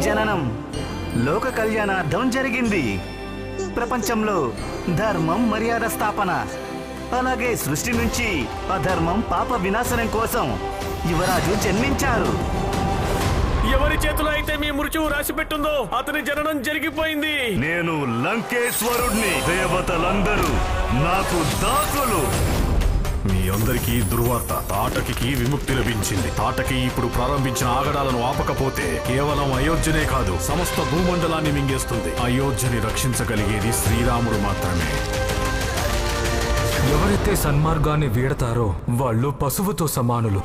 జననం లోక కళ్యాణార్థం జరిగింది. ప్రపంచంలో ధర్మం మర్యాద స్థాపన అలాగే సృష్టి నుంచి అధర్మం పాప వినాశనం కోసం యువరాజు జన్మించారు. ఎవరి చేతిలో అయితే మీ మృత్యువు రాసి పెట్టుందో అతని జననం జరిగిపోయింది. నేను లంకేశ్వరుణ్ణి దేవతలందరూ నాకు దాసులు. మీ అందరికీ దుర్వార్త. తాటకి విముక్తి లభించింది. తాటకి ఇప్పుడు ప్రారంభించిన ఆగడాలను ఆపకపోతే కేవలం అయోధ్యనే కాదు సమస్త భూమండలాన్ని మింగేస్తుంది. అయోధ్యని రక్షించగలిగేది శ్రీరాముడు మాత్రమే. ఎవరైతే సన్మార్గాన్ని వీడతారో వాళ్ళు పశువుతో సమానులు.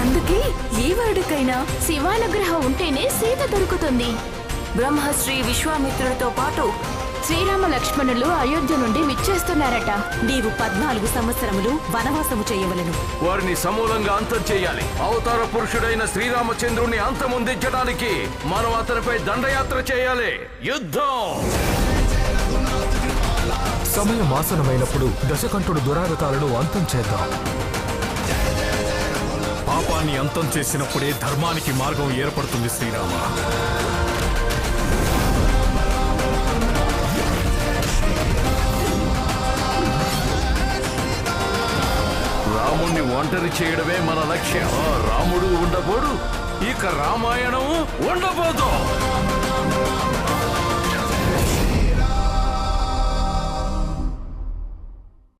అందుకే ఏ వాడికైనా శివానుగ్రహం ఉంటేనే సీత దొరుకుతుంది. బ్రహ్మశ్రీ విశ్వామిత్రుడితో పాటు శ్రీరామ లక్ష్మణులు అయోధ్య నుండి విచ్చేస్తున్నారట. నీవు పద్నాలుగు సంవత్సరములు వనవాసము చేయవలెను. వారిని సమూలంగా అంతం చేయాలి. అవతార పురుషుడైన శ్రీరామచంద్రుని అంతమొందించడానికి మనం అతనిపై దండయాత్ర చేయాలి. యుద్ధం! సమయం ఆసనమైనప్పుడు దశకంఠుడు దురాగతాలను అంతం చేద్దాం. పాపాన్ని అంతం చేసినప్పుడే ధర్మానికి మార్గం ఏర్పడుతుంది శ్రీరామ. రాముణ్ణి ఒంటరి చేయడమే మన లక్ష్యం. రాముడు ఉండబోడు ఇక రామాయణము ఉండబోదు.